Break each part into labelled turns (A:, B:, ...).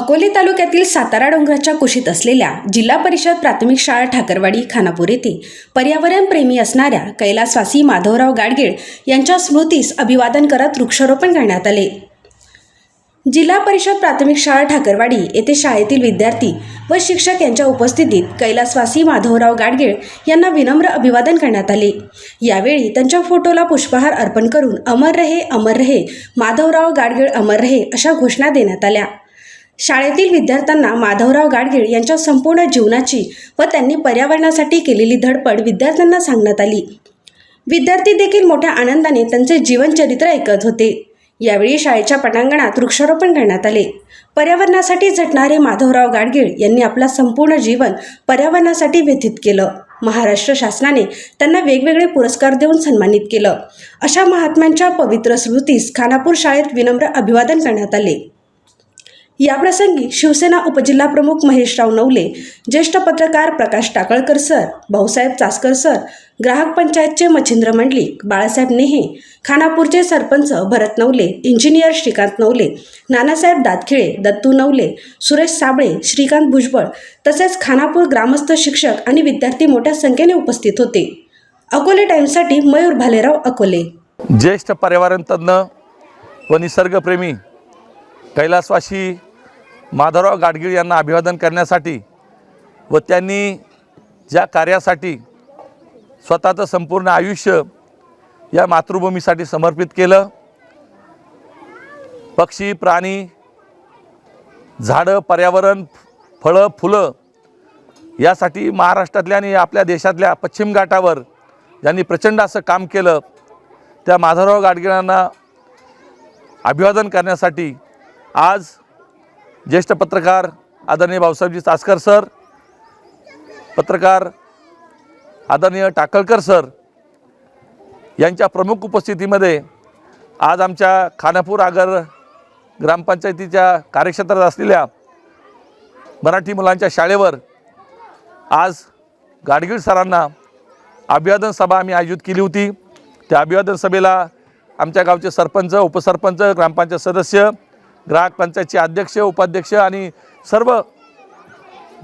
A: अकोले तालुक्यातील सातारा डोंगराच्या कुशीत असलेल्या जिल्हा परिषद प्राथमिक शाळा ठाकरवाडी खानापूर येथे पर्यावरणप्रेमी असणाऱ्या कैलासवासी माधवराव गाडगीळ यांच्या स्मृतीस अभिवादन करत वृक्षारोपण करण्यात आले. जिल्हा परिषद प्राथमिक शाळा ठाकरवाडी येथे शाळेतील विद्यार्थी व शिक्षक यांच्या उपस्थितीत कैलासवासी माधवराव गाडगीळ यांना विनम्र अभिवादन करण्यात आले. यावेळी त्यांच्या फोटोला पुष्पहार अर्पण करून अमर रहे अमर रहे माधवराव गाडगीळ अमर रहे अशा घोषणा देण्यात आल्या. शाळेतील विद्यार्थ्यांना माधवराव गाडगीळ यांच्या संपूर्ण जीवनाची व त्यांनी पर्यावरणासाठी केलेली धडपड विद्यार्थ्यांना सांगण्यात आली. विद्यार्थी देखील मोठ्या आनंदाने त्यांचे जीवनचरित्र ऐकत होते. यावेळी शाळेच्या पटांगणात वृक्षारोपण करण्यात आले. पर्यावरणासाठी झटणारे माधवराव गाडगीळ यांनी आपला संपूर्ण जीवन पर्यावरणासाठी व्यतीत केलं. महाराष्ट्र शासनाने त्यांना वेगवेगळे पुरस्कार देऊन सन्मानित केलं. अशा महात्म्यांच्या पवित्र स्मृतीस खानापूर शाळेत विनम्र अभिवादन करण्यात आले. याप्रसंगी शिवसेना उपजिल्हाप्रमुख महेशराव नवले ज्येष्ठ पत्रकार प्रकाश टाकळकर सर भाऊसाहेब चासकर सर ग्राहक पंचायतचे मच्छिंद्र मंडलिक बाळासाहेब नेहे खानापूरचे सरपंच भरत नवले इंजिनियर श्रीकांत नवले नानासाहेब दातखिळे दत्तू नवले सुरेश साबळे श्रीकांत भुजबळ तसेच खानापूर ग्रामस्थ शिक्षक आणि विद्यार्थी मोठ्या संख्येने उपस्थित होते. अकोले टाइम्ससाठी मयूर भालेराव अकोले.
B: ज्येष्ठ पर्यावरण तज्ज्ञ व निसर्गप्रेमी कैलासवासी माधवराव गाडगीळ यांना अभिवादन करण्यासाठी व त्यांनी ज्या कार्यासाठी स्वतःचं संपूर्ण आयुष्य या मातृभूमीसाठी समर्पित केलं. पक्षी प्राणी झाडं पर्यावरण फळं फुलं यासाठी महाराष्ट्रातल्या आणि आपल्या देशातल्या पश्चिम घाटावर ज्यांनी प्रचंड असं काम केलं त्या माधवराव गाडगिळांना अभिवादन करण्यासाठी आज ज्येष्ठ पत्रकार आदरणीय भाऊसाहेबजी चासकर सर पत्रकार आदरणीय टाकळकर सर यांच्या प्रमुख उपस्थितीमध्ये आज आमच्या खानापूर आगर ग्रामपंचायतीच्या कार्यक्षेत्रात असलेल्या मराठी मुलांच्या शाळेवर आज गाडगीळ सरांना अभिवादन सभा आम्ही आयोजित केली होती. त्या अभिवादन सभेला आमच्या गावचे सरपंच उपसरपंच ग्रामपंचायत सदस्य ग्राहक पंचायतचे अध्यक्ष उपाध्यक्ष आणि सर्व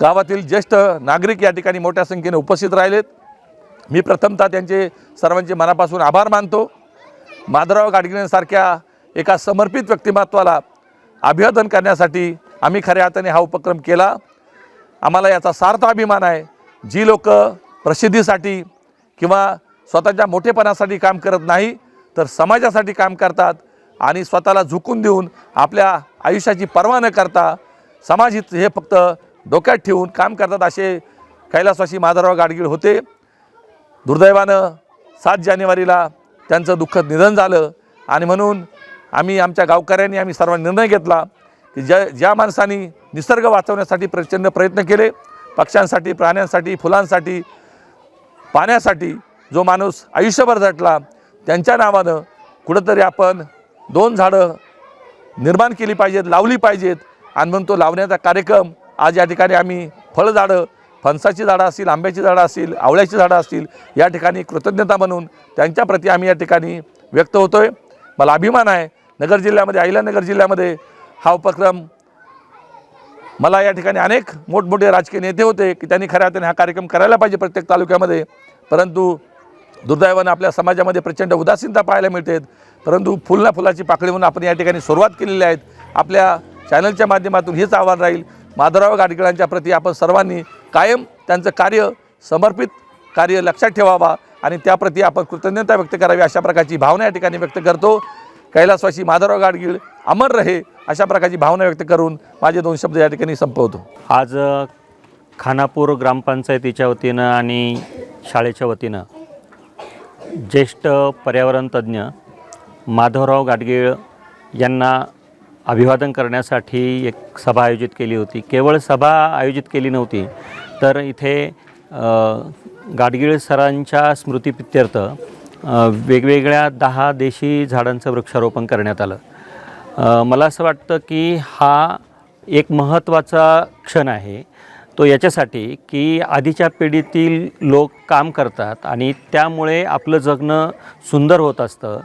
B: गावातील ज्येष्ठ नागरिक या ठिकाणी मोठ्या संख्येने उपस्थित राहिलेत. मी प्रथमतः त्यांचे सर्वांचे मनापासून आभार मानतो. माधवराव गाडगिळांसारख्या एका समर्पित व्यक्तिमत्वाला अभिवादन करण्यासाठी आम्ही खऱ्या हाताने हा उपक्रम केला. आम्हाला याचा सार्थ अभिमान आहे. जी लोक प्रसिद्धीसाठी किंवा स्वतःच्या मोठेपणासाठी काम करत नाही तर समाजासाठी काम करतात. आणि स्वतःला झुकून देऊन आपल्या आयुष्याची पर्वा न करता समाजित हे फक्त डोक्यात ठेवून काम करतात असे कैलासवासी माधवराव गाडगीळ होते. दुर्दैवानं सात जानेवारीला त्यांचं दुःखद निधन झालं आणि म्हणून आम्ही आमच्या गावकऱ्यांनी आम्ही सर्वांनी निर्णय घेतला की ज्या ज्या माणसांनी निसर्ग वाचवण्यासाठी प्रचंड प्रयत्न केले पक्ष्यांसाठी प्राण्यांसाठी फुलांसाठी पाण्यासाठी जो माणूस आयुष्यभर झटला त्यांच्या नावानं कुठंतरी आपण दोन झाडं निर्माण केली पाहिजेत लावली पाहिजेत. आणि म्हणून तो लावण्याचा कार्यक्रम आज या ठिकाणी आम्ही फळझाडं फणसाची झाडं असतील आंब्याची झाडं असतील आवळ्याची झाडं असतील या ठिकाणी कृतज्ञता म्हणून त्यांच्याप्रती आम्ही या ठिकाणी व्यक्त होतो आहे मला अभिमान आहे नगर जिल्ह्यामध्ये अहिल्यानगर जिल्ह्यामध्ये हा उपक्रम मला या ठिकाणी अनेक मोठमोठे राजकीय नेते होते की त्यांनी खऱ्या अर्थाने हा कार्यक्रम करायला पाहिजे प्रत्येक तालुक्यामध्ये. परंतु दुर्दैवानं आपल्या समाजामध्ये प्रचंड उदासीनता पाहायला मिळते परंतु फुल ना फुलाची पाकळी म्हणून आपण या ठिकाणी सुरुवात केलेली आहेत आपल्या चॅनलच्या माध्यमातून हेच आव्हान राहील. माधवराव गाडगिळांच्या प्रती आपण सर्वांनी कायम त्यांचं कार्य समर्पित कार्य लक्षात ठेवावा आणि त्याप्रती आपण कृतज्ञता व्यक्त करावी अशा प्रकारची भावना या ठिकाणी व्यक्त करतो. कैलासवासी माधवराव गाडगीळ अमर रहे अशा प्रकारची भावना व्यक्त करून माझे दोन शब्द या ठिकाणी संपवतो.
C: आज खानापूर ग्रामपंचायतीच्या वतीनं आणि शाळेच्या वतीनं ज्येष्ठ पर्यावरण तज्ज्ञ माधवराव गाडगीळ यांना अभिवादन करण्यासाठी एक सभा आयोजित केली होती. केवळ सभा आयोजित केली नव्हती तर इथे गाडगीळ सरांच्या स्मृतीप्रित्यर्थ वेगवेगळ्या दहा देशी झाडांचं वृक्षारोपण करण्यात आलं. मला असं वाटतं की हा एक महत्त्वाचा क्षण आहे. तो याच्यासाठी की आधीच्या पिढीतील लोक काम करतात आणि त्यामुळे आपलं जगणं सुंदर होत असतं.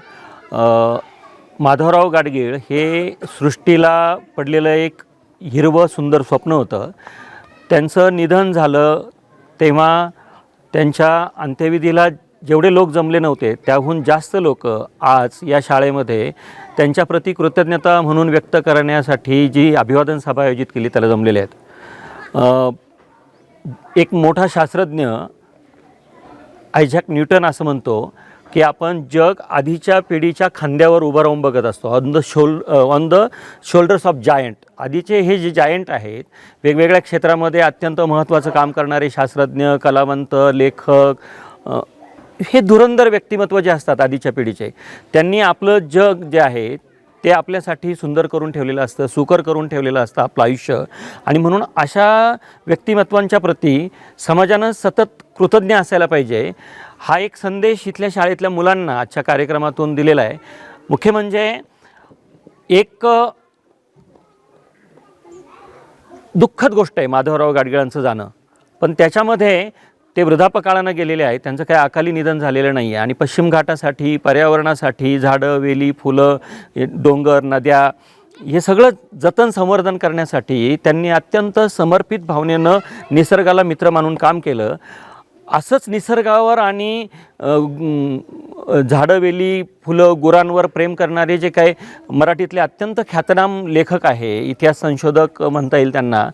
C: माधवराव गाडगीळ हे सृष्टीला पडलेलं एक हिरवं सुंदर स्वप्न होतं. त्यांचं निधन झालं तेव्हा त्यांच्या अंत्यविधीला जेवढे लोक जमले नव्हते त्याहून जास्त लोक आज या शाळेमध्ये त्यांच्याप्रती कृतज्ञता म्हणून व्यक्त करण्यासाठी जी अभिवादन सभा आयोजित केली त्याला जमलेले आहेत. एक मोठा शास्त्रज्ञ आयझॅक न्यूटन असं म्हणतो की आपण जग आधीच्या पिढीच्या खांद्यावर उभं राहून बघत असतो. On the shawl on the shoulders of giant आधीचे हे जे जायंट आहेत वेगवेगळ्या क्षेत्रामध्ये अत्यंत महत्त्वाचं काम करणारे शास्त्रज्ञ कलावंत लेखक uh, हे धुरंधर व्यक्तिमत्व जे असतात आधीच्या पिढीचे त्यांनी आपलं जग जे आहे ते आपल्यासाठी सुंदर करून ठेवलेलं असतं सुकर करून ठेवलेलं असतं आपलं आयुष्य. आणि म्हणून अशा व्यक्तिमत्वांच्या प्रती समाजानं सतत कृतज्ञ असायला पाहिजे. हा एक संदेश इथल्या शाळेतल्या मुलांना आजच्या कार्यक्रमातून दिलेला आहे. मुख्य म्हणजे एक दुःखद गोष्ट आहे माधवराव गाडगिळांचं जाणं. पण त्याच्यामध्ये ते वृद्धापकाळानं गेलेले आहेत. त्यांचं काही अकाली निधन झालेलं नाही आहे आणि पश्चिम घाटासाठी पर्यावरणासाठी झाडं वेली फुलं डोंगर नद्या हे सगळं जतन संवर्धन करण्यासाठी त्यांनी अत्यंत समर्पित भावनेनं निसर्गाला मित्र मानून काम केलं. असंच निसर्गावर आणि झाडं वेली फुलं गुरांवर प्रेम करणारे जे काही मराठीतले अत्यंत ख्यातनाम लेखक आहे इतिहास संशोधक म्हणता येईल त्यांना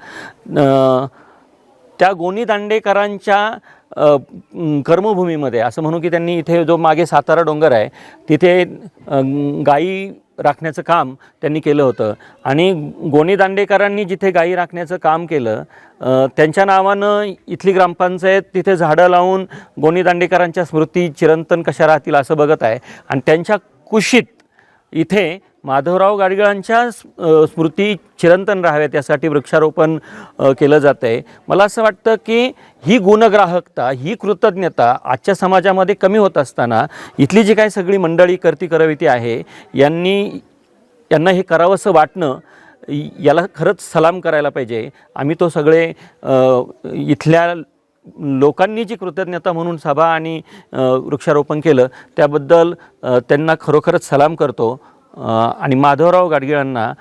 C: त्या गोनी दांडेकरांच्या कर्मभूमीमध्ये असं म्हणू की त्यांनी इथे जो मागे सातारा डोंगर आहे तिथे गाई गायी राखण्याचं काम त्यांनी केलं होतं. आणि गोणी दांडेकरांनी जिथे गायी राखण्याचं काम केलं त्यांच्या नावानं इथली ग्रामपंचायत तिथे झाडं लावून गोणी दांडेकरांच्या स्मृती चिरंतन कशा राहतील असं बघत आहे. आणि त्यांच्या कुशीत इथे माधवराव गाडगिळांच्या स्मृती चिरंतन राहाव्यात यासाठी वृक्षारोपण केलं जातं आहे मला असं वाटतं की ही गुणग्राहकता ही कृतज्ञता आजच्या समाजामध्ये कमी होत असताना इथली जी काही सगळी मंडळी करती करविती आहे यांनी यांना हे करावंसं वाटणं याला खरंच सलाम करायला पाहिजे. आम्ही तो सगळे इथल्या लोकांनी जी कृतज्ञता म्हणून सभा आणि वृक्षारोपण केलं त्याबद्दल त्यांना खरोखरच सलाम करतो. आणि माधवराव गाडगिळांना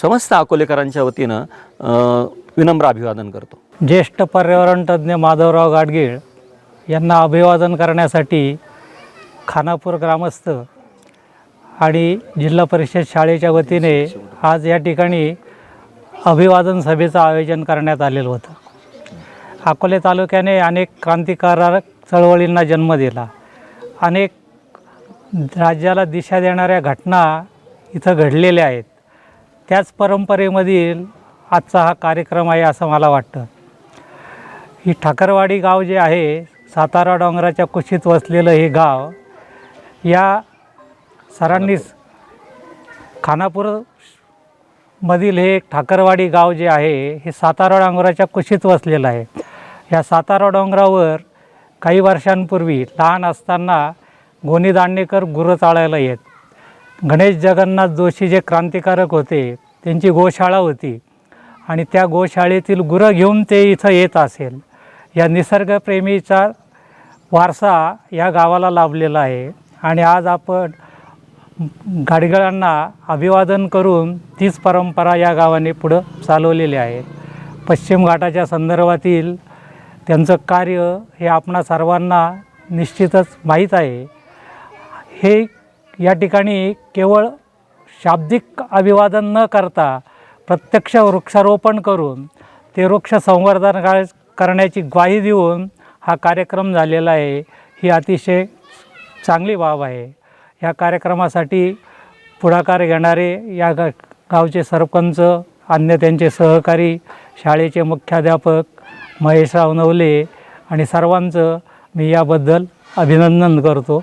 C: समस्त अकोलेकरांच्या वतीनं विनम्र अभिवादन करतो.
D: ज्येष्ठ पर्यावरण तज्ज्ञ माधवराव गाडगीळ यांना अभिवादन करण्यासाठी खानापूर ग्रामस्थ आणि जिल्हा परिषद शाळेच्या वतीने आज या ठिकाणी अभिवादन सभेचं आयोजन करण्यात आलेलं होतं. अकोले तालुक्याने अनेक क्रांतिकारक चळवळींना जन्म दिला. अनेक राज्याला दिशा देणाऱ्या घटना इथं घडलेल्या आहेत. त्याच परंपरेमधील आजचा हा कार्यक्रम आहे असं मला वाटतं. ही ठाकरवाडी गाव जे आहे सातारा डोंगराच्या कुशीत वसलेलं हे गाव या सरांनीच खानापूर मधील हे ठाकरवाडी गाव जे आहे हे सातारा डोंगराच्या कुशीत वसलेलं आहे. या सातारा डोंगरावर काही वर्षांपूर्वी लहान असताना गोनी दांडेकर गुरं चाळायला येत. गणेश जगन्नाथ जोशी जे क्रांतिकारक होते त्यांची गोशाळा होती आणि त्या गोशाळेतील गुरं घेऊन ते इथं येत असेल. या निसर्गप्रेमीचा वारसा या गावाला लाभलेला आहे आणि आज आपण गाडगळांना अभिवादन करून तीच परंपरा या गावाने पुढं चालवलेली आहे. पश्चिम घाटाच्या संदर्भातील त्यांचं कार्य हे आपणा सर्वांना निश्चितच माहीत आहे. हे या ठिकाणी केवळ शाब्दिक अभिवादन न करता प्रत्यक्ष वृक्षारोपण करून ते वृक्ष संवर्धन करण्याची ग्वाही देऊन हा कार्यक्रम झालेला आहे. ही अतिशय चांगली बाब आहे. या कार्यक्रमासाठी पुढाकार घेणारे या गा गावचे सरपंच अन्य त्यांचे सहकारी शाळेचे मुख्याध्यापक महेशराव नवले आणि सर्वांचं मी याबद्दल अभिनंदन करतो.